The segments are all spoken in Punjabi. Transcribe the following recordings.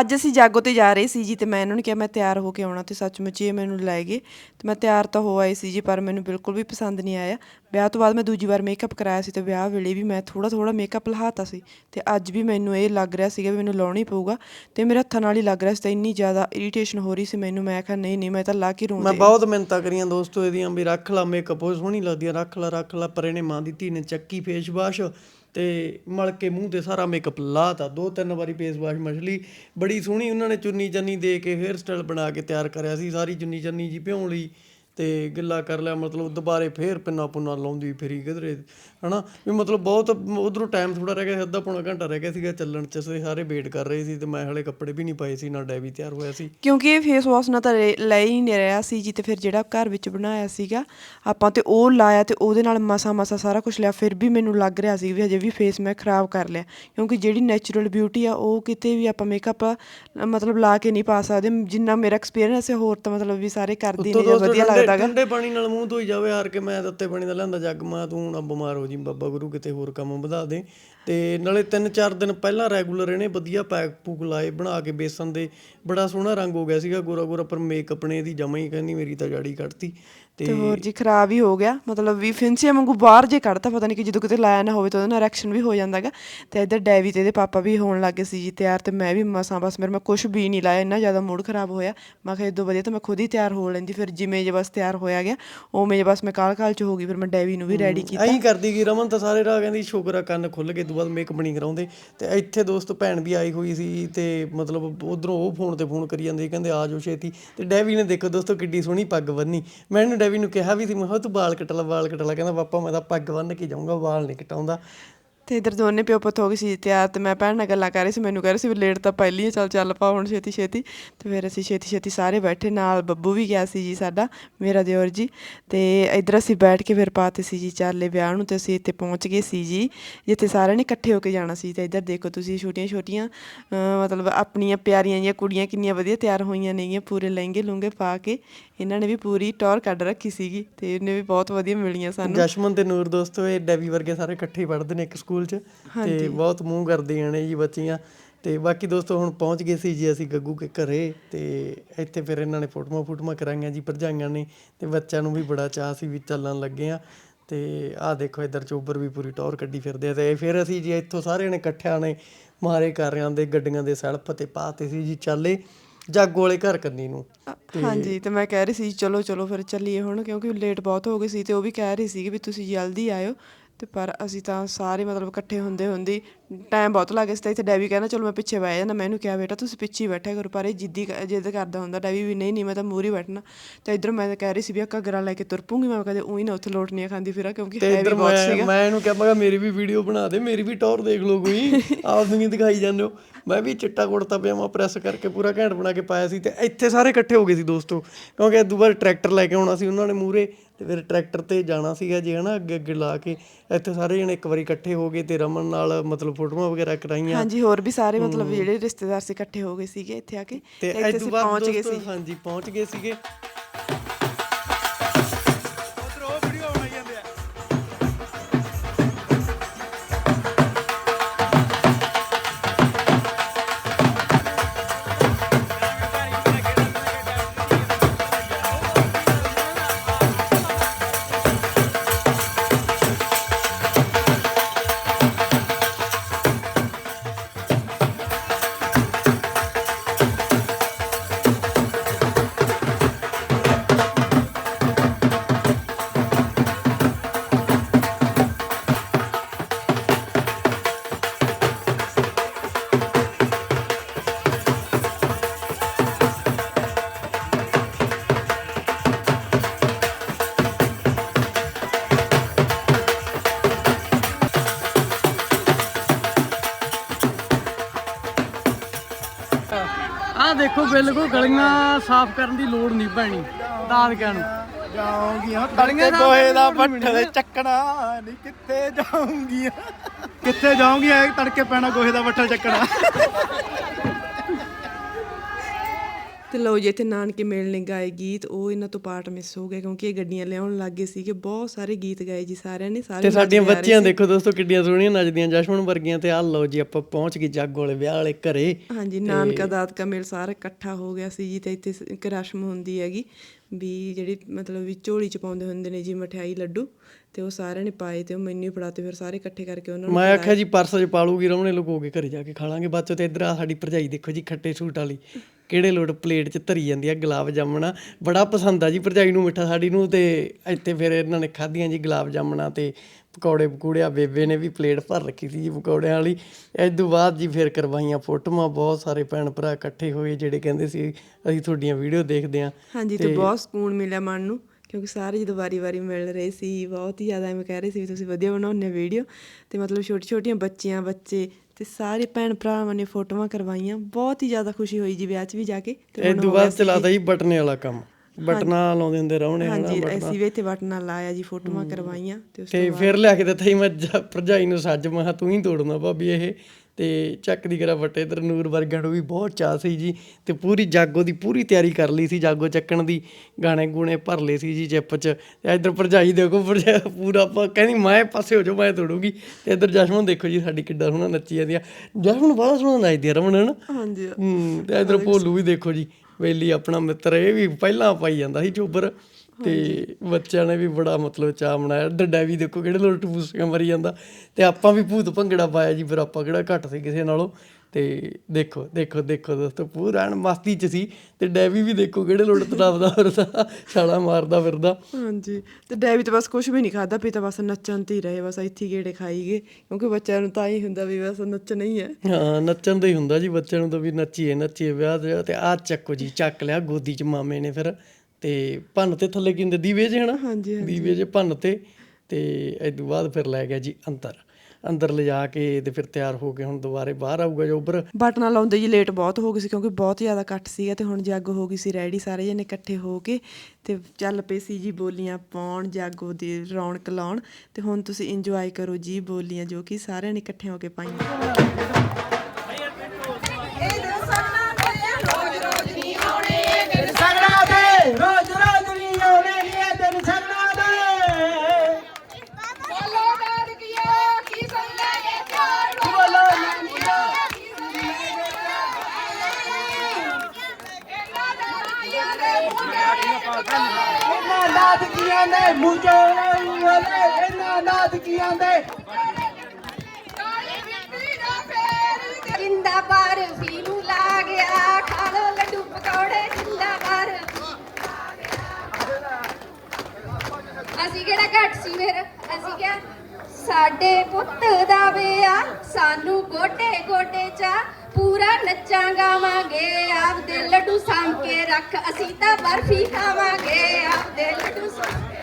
ਅੱਜ ਅਸੀਂ ਜਾਗੋ ਤੇ ਜਾ ਰਹੇ ਸੀ ਜੀ ਤੇ ਮੈਂ ਇਹਨਾਂ ਨੂੰ ਕਿਹਾ ਮੈਂ ਤਿਆਰ ਹੋ ਕੇ ਆਉਣਾ ਤੇ ਸੱਚਮੁੱਚ ਇਹ ਮੈਨੂੰ ਲੈ ਗਏ। ਤੇ ਮੈਂ ਤਿਆਰ ਤਾਂ ਹੋ ਆਈ ਸੀ ਜੀ ਪਰ ਮੈਨੂੰ ਬਿਲਕੁਲ ਵੀ ਪਸੰਦ ਨਹੀਂ ਆਇਆ। ਵਿਆਹ ਤੋਂ ਬਾਅਦ ਮੈਂ ਦੂਜੀ ਵਾਰ ਮੇਕਅਪ ਕਰਾਇਆ ਸੀ ਤੇ ਵਿਆਹ ਵੇਲੇ ਵੀ ਮੈਂ ਥੋੜਾ ਥੋੜਾ ਮੇਕਅਪ ਲਹਾਤਾ ਸੀ ਤੇ ਅੱਜ ਵੀ ਮੈਨੂੰ ਇਹ ਲੱਗ ਰਿਹਾ ਸੀਗਾ ਵੀ ਮੈਨੂੰ ਲਾਉਣਾ ਪਊਗਾ ਤੇ ਮੇਰੇ ਹੱਥਾਂ ਨਾਲ ਹੀ ਲੱਗ ਰਿਹਾ ਸੀ ਤੇ ਇੰਨੀ ਜ਼ਿਆਦਾ ਇਰੀਟੇਸ਼ਨ ਹੋ ਰਹੀ ਸੀ ਮੈਨੂੰ। ਮੈਂ ਕਿਹਾ ਨਹੀਂ ਨਹੀਂ ਮੈਂ ਤਾਂ ਲਾ ਕੇ ਰੂੰ ਮੈਂ ਬਹੁਤ ਮਿਹਨਤਾਂ ਕਰੀਆਂ ਦੋਸਤੋ ਇਹਦੀਆਂ ਵੀ ਰੱਖ ਲਾ ਮੇਕਅਪ ਉਹ ਸੋਹਣੀ ਲੱਗਦੀ ਆ। ਰੱਖ ਲਾ ਰੱਖ ਲਾ ਪਰ ਇਹਨੇ ਮਾਂ ਦੀ ਧੀ ਨੇ ਚੱਕੀ ਫੇਸ ਵਾਸ਼ ਤੇ ਮਲ ਕੇ ਮੂੰਹ ਤੇ ਸਾਰਾ ਮੇਕਅਪ ਲਾਤਾ, ਦੋ ਤਿੰਨ ਵਾਰੀ ਫੇਸ ਵਾਸ਼ ਮਛਲੀ, ਬੜੀ ਸੋਹਣੀ ਉਹਨਾਂ ਨੇ ਚੁੰਨੀ ਚੰਨੀ ਦੇ ਕੇ ਹੇਅਰ ਸਟਾਈਲ ਬਣਾ ਕੇ ਤਿਆਰ ਕਰਿਆ ਸੀ, ਸਾਰੀ ਚੁੰਨੀ ਚੰਨੀ ਜੀ ਭਿਉਂ ਲਈ। ਤੇ ਗਿੱਲਾ ਕਰ ਲਿਆ ਮਤਲਬ ਦੁਬਾਰੇ ਫੇਰ ਪਿੰਨਾ ਪੁੰਨਾ ਲਾਉਂਦੀ ਫਿਰੀ ਕਿਧਰੇ ਹਨਾ? ਵੀ ਮਤਲਬ ਬਹੁਤ ਉਧਰੋਂ ਟਾਈਮ ਥੋੜਾ ਰਹਿ ਗਿਆ ਸੀ, ਅੱਧਾ ਪੌਣਾ ਘੰਟਾ ਰਹਿ ਗਿਆ ਸੀਗਾ ਚੱਲਣ ਚ ਸਾਰੇ ਵੇਟ ਕਰ ਰਹੇ ਸੀ ਤੇ ਮੈਂ ਹਲੇ ਕੱਪੜੇ ਵੀ ਨਹੀਂ ਪਾਏ ਸੀ ਨਾ ਡੈਵੀ ਤਿਆਰ ਹੋਇਆ ਸੀ। ਕਿਉਂਕਿ ਇਹ ਫੇਸ ਵਾਸ਼ ਨਾ ਤਾਂ ਲੈ ਹੀ ਨਹੀਂ ਰਿਹਾ ਸੀ ਜੀ ਤੇ ਫਿਰ ਜਿਹੜਾ ਘਰ ਵਿੱਚ ਬਣਾਇਆ ਸੀਗਾ ਆਪਾਂ ਤੇ ਉਹ ਲਾਇਆ ਤੇ ਉਹਦੇ ਨਾਲ ਮਸਾ ਮਸਾ ਸਾਰਾ ਕੁਝ ਲਿਆ ਫਿਰ ਵੀ ਮੈਨੂੰ ਲੱਗ ਰਿਹਾ ਸੀ ਵੀ ਹਜੇ ਵੀ ਫੇਸ ਮੈਂ ਖਰਾਬ ਕਰ ਲਿਆ। ਕਿਉਂਕਿ ਜਿਹੜੀ ਨੈਚੁਰਲ ਬਿਊਟੀ ਆ ਉਹ ਕਿਤੇ ਵੀ ਆਪਾਂ ਮੇਕਅਪ ਮਤਲਬ ਲਾ ਕੇ ਨਹੀਂ ਪਾ ਸਕਦੇ ਜਿੰਨਾ ਮੇਰਾ ਐਕਸਪੀਰੀਅੰਸ ਹੈ ਹੋਰ ਤਾਂ ਮਤਲਬ ਵੀ ਸਾਰੇ ਕਰਦੇ ਨੇ ਜਾਂ ਦੋਸਤੋ ਠੰਡੇ- ਲੱਗਦਾਗਾ ਠੰਡੇ ਪਾਣੀ ਨਾਲ ਮੂੰਹ ਧੋਈ ਜਾਵੇ ਹਾਰ ਕੇ ਮੈਂ ਤੱਤੇ ਪਾਣੀ ਦਾ ਲਿਆਂਦਾ ਜੱਗ ਮਾ ਤੂੰ ਨਾ ਬਿਮਾਰ ਹੋ ਜੀ ਬਾਬਾ ਗੁਰੂ ਕਿਤੇ ਹੋਰ ਕੰਮ ਵਧਾ ਦੇ। ਤੇ ਨਾਲੇ 3-4 ਦਿਨ ਪਹਿਲਾਂ ਰੈਗੂਲਰ ਇਹਨੇ ਵਧੀਆ ਪੈਕ ਪੂਕ ਲਾਏ ਬਣਾ ਕੇ ਬੇਸਨ ਦੇ ਬੜਾ ਸੋਹਣਾ ਰੰਗ ਹੋ ਗਿਆ ਸੀਗਾ ਗੋਰਾ ਗੋਰਾ ਪਰ ਮੇਕਅਪ ਨੇ ਇਹਦੀ ਜਮਾ ਹੀ ਕਹਿੰਦੀ ਮੇਰੀ ਤਾਂ ਜਾੜੀ ਕੱਢਤੀ ਤੇ ਹੋਰ ਜੀ ਖਰਾਬ ਹੀ ਹੋ ਗਿਆ। ਮਤਲਬ ਵੀ ਫਿੰਸੀਆਂ ਵਾਂਗੂ ਬਾਹਰ ਜੇ ਕੱਢਤਾ ਪਤਾ ਨਹੀਂ ਕਿ ਜਦੋਂ ਕਿਤੇ ਲਾਇਆ ਨਾ ਹੋਵੇ ਤਾਂ ਉਹਦੇ ਨਾਲ ਰਿਐਕਸ਼ਨ ਵੀ ਹੋ ਜਾਂਦਾਗਾ ਤੇ ਇੱਧਰ ਡੈਵੀ ਤੇ ਇਹਦੇ ਪਾਪਾ ਵੀ ਹੋਣ ਲੱਗੇ ਸੀ ਜੀ ਤਿਆਰ ਤੇ ਮੈਂ ਵੀ ਮਸਾਂ ਬਸ ਮੇਰੇ ਮੈਂ ਕੁਝ ਵੀ ਨਹੀਂ ਲਾਇਆ ਇੰਨਾ ਜ਼ਿਆਦਾ ਮੂਡ ਖਰਾਬ ਹੋਇਆ। ਮੈਂ ਕਿਹਾ ਇਦੋਂ ਵਧੀਆ ਤਾਂ ਮੈਂ ਖੁਦ ਹੀ ਤਿਆਰ ਹੋ ਲੈਂਦੀ ਫਿਰ ਜਿਵੇਂ ਜੇ ਬਸ ਤਿਆਰ ਹੋਇਆ ਗਿਆ ਉਵੇਂ ਜੇ ਬਸ ਮੈਂ ਕਾਲ ਕਾਲ ਚ ਹੋ ਗਈ ਫਿਰ ਮੈਂ ਡੈਵੀ ਨੂੰ ਵੀ ਰੈਡੀ ਕੀਤਾ। ਐਂ ਕਰਦੀ ਗਈ ਰਮਨ ਤਾਂ ਸਾਰੇ ਰਾਹ ਕਹਿੰਦੀ ਸ਼ੁਕਰ ਆ ਕੰਨ ਖੁੱਲ ਗਏ ਬਾਅਦ ਮੇਕਅਪ ਨਹੀਂ ਕਰਾਉਂਦੇ। ਤੇ ਇੱਥੇ ਦੋਸਤ ਭੈਣ ਵੀ ਆਈ ਹੋਈ ਸੀ ਤੇ ਮਤਲਬ ਉਧਰੋਂ ਉਹ ਫੋਨ ਤੇ ਫੋਨ ਕਰੀ ਜਾਂਦੇ ਕਹਿੰਦੇ ਆ ਜਾਓ ਛੇਤੀ। ਤੇ ਡੈਵੀ ਨੇ ਦੇਖੋ ਦੋਸਤੋ ਕਿੱਡੀ ਸੋਹਣੀ ਪੱਗ ਬੰਨੀ ਮੈਂ ਇਹਨੂੰ ਨੂੰ ਕਿਹਾ ਵੀ ਸੀ, ਮੈਂ ਕਿਹਾ ਤੂੰ ਵਾਲ ਕਟ ਲਾ, ਵਾਲ ਕਟ ਲਾ। ਕਹਿੰਦਾ, ਪਾਪਾ, ਮੈਂ ਤਾਂ ਪੱਗ ਬੰਨ ਕੇ ਜਾਊਂਗਾ, ਵਾਲ ਨਹੀਂ ਕਟਾਉਂਦਾ। ਤੇ ਇਧਰ ਦੋਨੇ ਪਿਓ ਪੁੱਤ ਹੋ ਗਏ ਸੀ ਤਿਆਰ ਤੇ ਮੈਂ ਭੈਣ ਨਾਲ ਗੱਲਾਂ ਕਰ ਰਹੀ ਸੀ, ਮੈਨੂੰ ਕਹਿ ਰਹੀ ਸੀ ਵੀ ਲੇਟ ਤਾਂ ਪਹਿਲੀ ਹੈ ਚੱਲ ਚੱਲ ਪਾ ਹੁਣ ਛੇਤੀ ਛੇਤੀ। ਤੇ ਫਿਰ ਅਸੀਂ ਛੇਤੀ ਛੇਤੀ ਸਾਰੇ ਬੈਠੇ, ਨਾਲ ਬੱਬੂ ਵੀ ਗਿਆ ਸੀ ਜੀ ਸਾਡਾ, ਮੇਰਾ ਦਿਓਰ ਜੀ। ਤੇ ਇਧਰ ਅਸੀਂ ਬੈਠ ਕੇ ਫਿਰ ਪਾਤੇ ਸੀ ਜੀ ਚਾਲੇ ਵਿਆਹ ਨੂੰ, ਤੇ ਅਸੀਂ ਇੱਥੇ ਪਹੁੰਚ ਗਏ ਸੀ ਜੀ, ਜਿੱਥੇ ਸਾਰਿਆਂ ਨੇ ਇਕੱਠੇ ਹੋ ਕੇ ਜਾਣਾ ਸੀ। ਤੇ ਇਧਰ ਦੇਖੋ ਤੁਸੀਂ ਛੋਟੀਆਂ ਛੋਟੀਆਂ ਮਤਲਬ ਆਪਣੀਆਂ ਪਿਆਰੀਆਂ ਜਿਹੀਆਂ ਕੁੜੀਆਂ ਕਿੰਨੀਆਂ ਵਧੀਆ ਤਿਆਰ ਹੋਈਆਂ ਨੇਗੀਆਂ, ਪੂਰੇ ਲਹਿੰਗੇ ਲੁੰਗੇ ਪਾ ਕੇ। ਇਹਨਾਂ ਨੇ ਵੀ ਪੂਰੀ ਟੌਰ ਕੱਢ ਰੱਖੀ ਸੀਗੀ ਤੇ ਇਹਨੇ ਵੀ ਬਹੁਤ ਵਧੀਆ ਮਿਲੀਆਂ ਸਾਨੂੰ। ਜਸ਼ਮਨ ਤੇ ਨੂਰ ਦੋਸਤੋ ਇਹ ਡੈਵੀ ਵਰਗੇ ਸਾਰੇ ਇਕੱਠੇ ਪੜ੍ਹਦੇ ਨੇ ਇੱਕ ਸਕੂਲ 'ਚ ਤੇ ਬਹੁਤ ਮੂੰਹ ਕਰਦੀਆਂ ਨੇ ਜੀ ਬੱਚੀਆਂ। ਤੇ ਬਾਕੀ ਦੋਸਤੋ ਹੁਣ ਪਹੁੰਚ ਗਏ ਸੀ ਜੀ ਅਸੀਂ ਗੱਗੂ ਕੇ ਘਰੇ ਤੇ ਇੱਥੇ ਫਿਰ ਇਹਨਾਂ ਨੇ ਫੋਟੋਆਂ ਫੋਟੋਆਂ ਕਰਾਈਆਂ ਜੀ ਭਰਜਾਈਆਂ ਨੇ ਤੇ ਬੱਚਿਆਂ ਨੂੰ ਵੀ ਬੜਾ ਚਾਅ ਸੀ ਵੀ ਚੱਲਣ ਲੱਗੇ ਆ ਤੇ ਆਹ ਦੇਖੋ ਇੱਧਰ ਚੋਬਰ ਵੀ ਪੂਰੀ ਟੌਰ ਕੱਢੀ ਫਿਰਦੇ ਆ ਤੇ ਫਿਰ ਅਸੀਂ ਜੀ ਇੱਥੋਂ ਸਾਰਿਆਂ ਨੇ ਇਕੱਠਿਆਂ ਨੇ ਮਾਰੇ ਕਾਰਿਆਂ ਦੇ ਗੱਡੀਆਂ ਦੇ ਸੈਲਫ ਤੇ ਪਾਤੇ ਸੀ ਜੀ ਚੱਲੇ। ਜਾਗੋ ਵਾਲੇ ਘਰ ਕੰਨੀ ਨੂੰ। ਹਾਂਜੀ, ਤੇ ਮੈਂ ਕਹਿ ਰਹੀ ਸੀ, ਚਲੋ ਚਲੋ, ਫਿਰ ਚੱਲੀਏ ਹੁਣ, ਕਿਉਂਕਿ ਲੇਟ ਬਹੁਤ ਹੋ ਗਏ ਸੀ, ਤੇ ਉਹ ਵੀ ਕਹਿ ਰਹੀ ਸੀ ਵੀ ਤੁਸੀਂ ਜਲਦੀ ਆਇਓ। ਤੇ ਪਰ ਅਸੀਂ ਤਾਂ ਸਾਰੇ ਮਤਲਬ ਇਕੱਠੇ ਹੁੰਦੇ ਹੁੰਦੀ ਟਾਈਮ ਬਹੁਤ ਲੱਗ ਗਿਆ ਸੀ ਤਾਂ ਇੱਥੇ ਡੈਵੀ ਕਹਿੰਦਾ ਚਲੋ ਮੈਂ ਪਿੱਛੇ ਬਹਿ ਜਾਣਾ ਮੈਂ ਇਹਨੂੰ ਕਿਹਾ ਬੇਟਾ ਤੁਸੀਂ ਪਿੱਛੇ ਹੀ ਬੈਠਿਆ ਕਰੋ ਪਰ ਇਹ ਜਿੱਦੀ ਜਿੱਦ ਕਰਦਾ ਹੁੰਦਾ। ਡੈਵੀ ਵੀ ਨਹੀਂ ਨਹੀਂ ਮੈਂ ਤਾਂ ਮੂਹਰੇ ਬੈਠਣਾ। ਤੇ ਇਧਰ ਮੈਂ ਤਾਂ ਕਹਿ ਰਹੀ ਸੀ ਵੀ ਆ ਘੱਗਰਾ ਲੈ ਕੇ ਤੁਰ ਪੂੰਗੀ ਮੈਂ ਕਦੇ ਉਹੀ ਨਾ ਉੱਥੇ ਲੋਟਣੀਆਂ ਖਾਂਦੀ ਫਿਰਾਂ ਕਿਉਂਕਿ ਤੇ ਹੈ ਵੀ ਇੱਧਰ ਬਹੁਤ ਸੀਗਾ। ਮੈਂ ਇਹਨੂੰ ਕਿਹਾ ਮੈਂ ਕਿਹਾ ਮੇਰੀ ਵੀ ਵੀਡੀਓ ਬਣਾ ਦੇ ਮੇਰੀ ਵੀ ਟੌਰ ਦੇਖ ਲਓ ਕੋਈ। ਆਪ ਨੂੰ ਦਿਖਾਈ ਜਾਂਦੇ ਹੋ। ਮੈਂ ਵੀ ਚਿੱਟਾ ਕੁੜਤਾ ਪਜਾਮਾ ਪ੍ਰੈਸ ਕਰਕੇ ਪੂਰਾ ਘੈਂਟ ਬਣਾ ਕੇ ਪਾਇਆ ਸੀ ਤੇ ਇੱਥੇ ਸਾਰੇ ਇਕੱਠੇ ਹੋ ਗਏ ਸੀ ਦੋਸਤੋ। ਕਿਉਂਕਿ ਇਦੋਂ ਬਾਅਦ ਟਰੈਕਟਰ ਲੈ ਕੇ ਆਉਣਾ ਸੀ ਉਹਨਾਂ ਨੇ ਮੂਰੇ ਤੇ ਫਿਰ ਟਰੈਕਟਰ ਤੇ ਜਾਣਾ ਸੀਗਾ ਜੀ ਹਨਾ ਅੱਗੇ ਅੱਗੇ ਲਾ ਕੇ। ਇੱਥੇ ਸਾਰੇ ਜਣੇ ਇੱਕ ਵਾਰੀ ਇਕੱਠੇ ਹੋ ਗਏ ਤੇ ਰਮਨ ਨਾਲ ਮਤਲਬ ਫੋਟੋਆਂ ਵਗੈਰਾ ਕਰਾਈਆਂ। ਹਾਂਜੀ ਹੋਰ ਵੀ ਸਾਰੇ ਮਤਲਬ ਜਿਹੜੇ ਰਿਸ਼ਤੇਦਾਰ ਸੀ ਇਕੱਠੇ ਹੋ ਗਏ ਸੀਗੇ ਇੱਥੇ ਆ ਕੇ। ਤੇ ਇੱਥੇ ਅਸੀਂ ਪਹੁੰਚ ਗਏ ਸੀ। ਹਾਂਜੀ ਪਹੁੰਚ ਗਏ ਸੀਗੇ। ਦੇਖੋ ਬਿਲਕੁਲ ਗਲੀਆਂ ਸਾਫ਼ ਕਰਨ ਦੀ ਲੋੜ ਨਹੀਂ ਪੈਣੀ ਦਾਦਕਿਆਂ ਨੂੰ ਜਾਉਂਗੀਆਂ ਗੋਹੇ ਦਾ ਚੱਕਣਾ? ਨਹੀਂ ਕਿੱਥੇ ਜਾਉਂਗੀਆਂ ਕਿੱਥੇ ਜਾਉਂਗੀਆਂ ਤੜਕੇ ਪੈਣਾ ਗੋਹੇ ਦਾ ਬੱਠਲ ਚੱਕਣਾ। ਤੇ ਲਓ ਜੀ ਇੱਥੇ ਨਾਨਕੇ ਮੇਲ ਨੇ ਗਾਏ ਗੀਤ ਉਹ ਇਹਨਾਂ ਤੋਂ ਪਾਰਟ ਮਿਸ ਹੋ ਗਿਆ ਕਿਉਂਕਿ ਇਹ ਗੱਡੀਆਂ ਲਿਆਉਣ ਲੱਗੇ ਸੀਗੇ ਬਹੁਤ ਸਾਰੇ ਗੀਤ ਗਾਏ ਜੀ ਸਾਰਿਆਂ ਨੇ ਸਾਰੇ ਤੇ ਸਾਡੀਆਂ ਬੱਚੀਆਂ ਦੇਖੋ ਦੋਸਤੋ ਕਿੱਡੀਆਂ ਸੋਹਣੀਆਂ ਨੱਚਦੀਆਂ ਜਸ਼ਮਨ ਵਰਗੀਆਂ ਤੇ ਆਹ ਲਓ ਜੀ ਆਪਾਂ ਪਹੁੰਚ ਗਏ ਜਾਗੋ ਵਾਲੇ ਵਿਆਹ ਵਾਲੇ ਘਰੇ ਹਾਂਜੀ ਨਾਨਕਾ ਦਾਦਕਾ ਮੇਲ ਸਾਰਾ ਇਕੱਠਾ ਹੋ ਗਿਆ ਸੀ ਜੀ ਤੇ ਇੱਥੇ ਇੱਕ ਰਸਮ ਹੁੰਦੀ ਹੈਗੀ। ਵੀ ਜਿਹੜੀ ਮਤਲਬ ਵੀ ਝੋਲੀ ਚ ਪਾਉਂਦੇ ਹੁੰਦੇ ਨੇ ਜੀ ਮਠਿਆਈ ਲੱਡੂ ਤੇ ਉਹ ਸਾਰਿਆਂ ਨੇ ਪਾਏ ਤੇ ਉਹ ਮੈਨੂੰ ਹੀ ਫੜਾਤੇ ਫਿਰ ਸਾਰੇ ਇਕੱਠੇ ਕਰਕੇ ਉਹਨਾਂ ਨੂੰ ਮੈਂ ਆਖਿਆ ਜੀ ਪਰਸ 'ਚ ਪਾਲੂਗੀ ਰਮਣੇ ਲੁਕੋ ਕੇ ਘਰੇ ਜਾ ਕੇ ਖਾ ਲਾਂਗੇ ਬਾਅਦ 'ਚੋਂ ਤੇ ਇਧਰ ਆ ਸਾਡੀ ਭਰਜਾਈ ਦੇਖੋ ਜੀ ਖੱਟੇ ਸੂਟ ਵਾਲੀ ਕਿਹੜੇ ਲੋਟ ਪਲੇਟ 'ਚ ਧਰੀ ਜਾਂਦੀ ਆ ਗੁਲਾਬ ਜਾਮਣਾ ਬੜਾ ਪਸੰਦ ਆ ਜੀ ਭਰਜਾਈ ਨੂੰ ਮਿੱਠਾ ਸਾਡੀ ਨੂੰ ਤੇ ਇੱਥੇ ਫਿਰ ਇਹਨਾਂ ਨੇ ਖਾਧੀਆਂ ਜੀ ਗੁਲਾਬ ਜਾਮਣਾ ਤੇ ਪਕੌੜੇ ਪਕੂੜਿਆ ਬੇਬੇ ਨੇ ਵੀ ਪਲੇਟ ਭਰ ਰੱਖੀ ਸੀ ਜੀ ਪਕੌੜਿਆਂ ਵਾਲੀ। ਇਸ ਤੋਂ ਬਾਅਦ ਜੀ ਫਿਰ ਕਰਵਾਈਆਂ ਫੋਟੋਆਂ ਬਹੁਤ ਸਾਰੇ ਭੈਣ ਭਰਾ ਇਕੱਠੇ ਹੋਏ ਜਿਹੜੇ ਕਹਿੰਦੇ ਸੀ ਅਸੀਂ ਤੁਹਾਡੀਆਂ ਵੀਡੀਓ ਦੇਖਦੇ ਆਂ ਹਾਂਜੀ ਤੇ ਬਹੁਤ ਸਕੂਨ ਮਿਲਿਆ ਮਨ ਨੂੰ ਕਿਉਂਕਿ ਸਾਰੇ ਜਦੋਂ ਵਾਰੀ-ਵਾਰੀ ਮਿਲ ਰਹੇ ਸੀ ਬਹੁਤ ਹੀ ਜ਼ਿਆਦਾ ਐਵੇਂ ਕਹਿ ਰਹੇ ਸੀ ਵੀ ਤੁਸੀਂ ਵਧੀਆ ਬਣਾਉਂਦੇ ਵੀਡੀਓ। ਤੇ ਮਤਲਬ ਛੋਟੀ ਛੋਟੀਆਂ ਬੱਚੀਆਂ ਬੱਚੇ ਤੇ ਸਾਰੇ ਭੈਣ ਭਰਾਵਾਂ ਨੇ ਫੋਟੋਆਂ ਕਰਵਾਈਆਂ ਬਹੁਤ ਹੀ ਜ਼ਿਆਦਾ ਖੁਸ਼ੀ ਹੋਈ ਜੀ ਵਿਆਹ 'ਚ ਵੀ ਜਾ ਕੇ ਤੇ ਤੋਂ ਬਾਅਦ ਚਲਾਤਾ ਜੀ ਬਟਨੇ ਵਾਲਾ ਕੰਮ। ਬਟਨਾ ਲਾਉਂਦੇ ਹੁੰਦੇ ਰਹੁਣੇ ਹਨਾ ਹਾਂਜੀ ਅਸੀਂ ਵੀ ਇੱਥੇ ਬਟਨਾ ਲਾਇਆ ਜੀ ਫੋਟੋਆਂ ਕਰਵਾਈਆਂ ਤੇ ਉਸ ਤੇ ਫਿਰ ਲਿਆ ਕੇ ਦਿੱਤਾ ਸੀ ਮੈਂ ਭਰਜਾਈ ਨੂੰ ਸੱਜ ਮੈਂ ਕਿਹਾ ਤੂੰ ਹੀ ਤੋੜਨਾ ਭਾਬੀ ਇਹ। ਤੇ ਚੱਕ ਦੀ ਕਰਾ ਵੱਟੇ ਤੇ ਨੂਰ ਵਰਗਿਆਂ ਨੂੰ ਵੀ ਬਹੁਤ ਚਾਅ ਸੀ ਜੀ। ਤੇ ਪੂਰੀ ਜਾਗੋ ਦੀ ਪੂਰੀ ਤਿਆਰੀ ਕਰ ਲਈ ਸੀ ਜਾਗੋ ਚੱਕਣ ਦੀ। ਗਾਣੇ ਗੂਣੇ ਭਰ ਲਏ ਸੀ ਜੀ ਚਿੱਪ ਚ। ਤੇ ਇਧਰ ਭਰਜਾਈ ਦੇਖੋ ਪੂਰਾ ਆਪਾਂ ਕਹਿੰਦੀ ਮੈਂ ਪਾਸੇ ਹੋ ਜਾ ਮੈਂ ਤੋੜੂਗੀ। ਤੇ ਇਧਰ ਜਸ਼ਮਨ ਦੇਖੋ ਜੀ ਸਾਡੀ ਕਿੱਡਾ ਸੋਹਣਾ ਨੱਚੀ ਜਾਂਦੀ ਆ। ਜਸ਼ਮਨ ਬੜਾ ਸੋਹਣਾ ਨੱਚਦੀ ਆ ਰਮਨ ਹਨ? ਹਾਂਜੀ। ਹੂੰ ਤੇ ਇਧਰ ਭੋਲੂ ਵੀ ਦੇਖੋ ਜੀ। ਵੇਲੀ ਆਪਣਾ ਮਿੱਤਰ ਇਹ ਵੀ ਪਹਿਲਾਂ ਪਾਈ ਜਾਂਦਾ ਸੀ ਚੋਬਰ ਤੇ ਬੱਚਿਆਂ ਨੇ ਵੀ ਬੜਾ ਮਤਲਬ ਚਾਅ ਮਨਾਇਆ। ਇੱਧਰ ਡੈਵੀ ਦੇਖੋ ਕਿਹੜੇ ਲੋਟ ਟੂਸੀਆਂ ਮਰੀ ਜਾਂਦਾ। ਤੇ ਆਪਾਂ ਵੀ ਭੂਤ ਭੰਗੜਾ ਪਾਇਆ ਜੀ ਫਿਰ ਆਪਾਂ ਕਿਹੜਾ ਘੱਟ ਸੀ ਕਿਸੇ ਨਾਲੋਂ। ਤੇ ਦੇਖੋ ਦੇਖੋ ਦੇਖੋ ਦੋਸਤੋ ਪੂਰਾ ਐਨ ਮਸਤੀ ਚ ਸੀ ਤੇ ਡੈਵੀ ਵੀ ਦੇਖੋ ਕਿਹੜੇ ਲੋਟ ਤੜਾਵਦਾ ਫਿਰਦਾ ਛਾਲਾ ਮਾਰਦਾ ਫਿਰਦਾ। ਹਾਂਜੀ ਤੇ ਡੈਵੀ ਤਾਂ ਬਸ ਕੁਝ ਵੀ ਨਹੀਂ ਖਾਦਾ ਪੀਤਾ ਬਸ ਨੱਚਣ ਤੇ ਹੀ ਰਹੇ ਬਸ ਇੱਥੇ ਗੇੜੇ ਖਾਈ ਗਏ ਕਿਉਂਕਿ ਬੱਚਿਆਂ ਨੂੰ ਤਾਂ ਹੀ ਹੁੰਦਾ ਵੀ ਬਸ ਨੱਚਣਾ ਹੀ ਹੈ। ਹਾਂ ਨੱਚਣ ਦਾ ਹੀ ਹੁੰਦਾ ਜੀ ਬੱਚਿਆਂ ਨੂੰ ਤਾਂ ਵੀ ਨੱਚੀਏ ਨੱਚੀਏ ਵਿਆਹ ਤੇ ਤੇ ਆ ਚੱਕੋ ਜੀ ਚੱਕ ਲਿਆ ਗੋਦੀ ਚ ਮਾਮੇ ਨੇ ਫਿਰ ਤੇ ਭੰਨ ਤੇ ਥੱਲੇ ਕੀ ਹੁੰਦੇ ਦੀਵੇ ਜੇ ਹਨਾ? ਹਾਂਜੀ, ਦੀਵੇ ਜੇ ਭੰਨ ਤੇ ਤੇ ਇਸ ਤੋਂ ਬਾਅਦ ਫਿਰ ਲੈ ਗਿਆ ਜੀ ਅੰਦਰ ਅੰਦਰ ਲਿਜਾ ਕੇ ਤੇ ਫਿਰ ਤਿਆਰ ਹੋ ਕੇ ਹੁਣ ਦੁਬਾਰੇ ਬਾਹਰ ਆਊਗਾ ਜੋ ਉੱਪਰ। ਬਟਨਾ ਲਾਉਂਦੇ ਜੀ ਲੇਟ ਬਹੁਤ ਹੋ ਗਈ ਸੀ ਕਿਉਂਕਿ ਬਹੁਤ ਜ਼ਿਆਦਾ ਇਕੱਠ ਸੀਗਾ ਤੇ ਹੁਣ ਜੱਗ ਹੋ ਗਈ ਸੀ ਰੈਡੀ ਸਾਰੇ ਜਣੇ ਇਕੱਠੇ ਹੋ ਕੇ ਤੇ ਚੱਲ ਪਏ ਸੀ ਜੀ ਬੋਲੀਆਂ ਪਾਉਣ, ਜਾਗੋ ਦੀ ਰੌਣਕ ਲਾਉਣ ਤੇ ਹੁਣ ਤੁਸੀਂ ਇੰਜੋਏ ਕਰੋ ਜੀ ਬੋਲੀਆਂ ਜੋ ਕਿ ਸਾਰਿਆਂ ਨੇ ਇਕੱਠੇ ਹੋ ਕੇ ਪਾਈਆਂ। ਨਾਦਕੀਆਂ ਦੇ ਮੁੰਡੇ ਵਾਲੇ, ਇਹਨਾਂ ਨਾਦਕੀਆਂ ਦੇ। ਜਿੰਦਾ ਬਾਰ ਵੀ ਲਾ ਗਿਆ ਖਾ ਲੋ ਲੱਡੂ ਪਕੌੜੇ ਜਿੰਦਾ ਬਾਰ ਅਸੀਂ ਕਿਹੜਾ ਘੱਟ ਸੀ ਫਿਰ? ਅਸੀਂ ਕਿਹਾ, ਸਾਡੇ ਪੁੱਤ ਦਾ ਵਿਆਹ, ਸਾਨੂੰ ਗੋਡੇ ਗੋਡੇ ਚਾ ਪੂਰਾ ਨੱਚਾਂ ਗਾਵਾਂਗੇ। ਆਪਦੇ ਲੱਡੂ ਸਾਂਭ ਕੇ ਰੱਖ, ਅਸੀਂ ਤਾਂ ਬਰਫੀ ਖਾਵਾਂਗੇ ਆਪਦੇ ਲੱਡੂ ਸਾਂਭ ਕੇ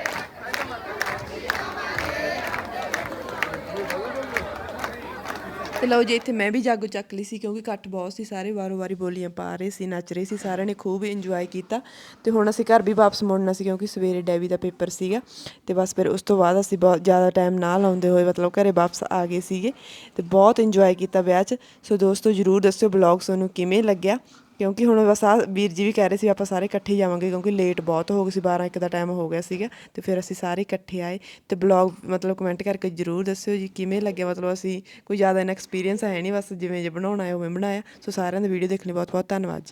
ਤੇ ਲਓ ਜੀ, ਇੱਥੇ ਮੈਂ ਵੀ ਜਾਗੋ ਚੱਕ ਲਈ ਸੀ ਕਿਉਂਕਿ ਇਕੱਠ ਬਹੁਤ ਸੀ, ਸਾਰੇ ਵਾਰੋ ਵਾਰੀ ਬੋਲੀਆਂ ਪਾ ਰਹੇ ਸੀ, ਨੱਚ ਰਹੇ ਸੀ, ਸਾਰਿਆਂ ਨੇ ਖੂਬ ਇੰਜੋਏ ਕੀਤਾ। ਤੇ ਹੁਣ ਅਸੀਂ ਘਰ ਵੀ ਵਾਪਸ ਮੁੜਨਾ ਸੀ ਕਿਉਂਕਿ ਸਵੇਰੇ ਡੈਵੀ ਦਾ ਪੇਪਰ ਸੀਗਾ। ਤੇ ਬਸ ਫਿਰ ਉਸ ਤੋਂ ਬਾਅਦ ਅਸੀਂ ਬਹੁਤ ਜ਼ਿਆਦਾ ਟਾਈਮ ਨਾ ਲਾਉਂਦੇ ਹੋਏ ਮਤਲਬ ਘਰੇ ਵਾਪਸ ਆ ਗਏ ਸੀਗੇ। ਤੇ ਬਹੁਤ ਇੰਜੋਏ ਕੀਤਾ ਵਿਆਹ 'ਚ। ਸੋ ਦੋਸਤੋ, ਜਰੂਰ ਦੱਸਿਓ ਬਲੌਗ ਤੁਹਾਨੂੰ ਕਿਵੇਂ ਲੱਗਿਆ? ਕਿਉਂਕਿ ਹੁਣ ਬਸ ਆ ਵੀਰ ਜੀ ਵੀ ਕਹਿ ਰਹੇ ਸੀ ਆਪਾਂ ਸਾਰੇ ਇਕੱਠੇ ਜਾਵਾਂਗੇ ਕਿਉਂਕਿ ਲੇਟ ਬਹੁਤ ਹੋ ਗਈ ਸੀ 12 1 ਦਾ ਟਾਈਮ ਹੋ ਗਿਆ ਸੀਗਾ ਤੇ ਫਿਰ ਅਸੀਂ ਸਾਰੇ ਇਕੱਠੇ ਆਏ ਤੇ ਬਲੌਗ ਮਤਲਬ ਕਮੈਂਟ ਕਰਕੇ ਜਰੂਰ ਦੱਸਿਓ ਜੀ ਕਿਵੇਂ ਲੱਗਿਆ, ਮਤਲਬ ਅਸੀਂ ਕੋਈ ਜ਼ਿਆਦਾ ਇਨ ਐਕਸਪੀਰੀਅੰਸ ਹੈ ਨਹੀਂ ਬਸ ਜਿਵੇਂ ਜੇ ਬਣਾਉਣਾ ਹੈ ਉਵੇਂ ਬਣਾਇਆ। ਸੋ ਸਾਰਿਆਂ ਦਾ ਵੀਡੀਓ ਦੇਖਣ ਲਈ ਬਹੁਤ ਬਹੁਤ ਧੰਨਵਾਦ ਜੀ।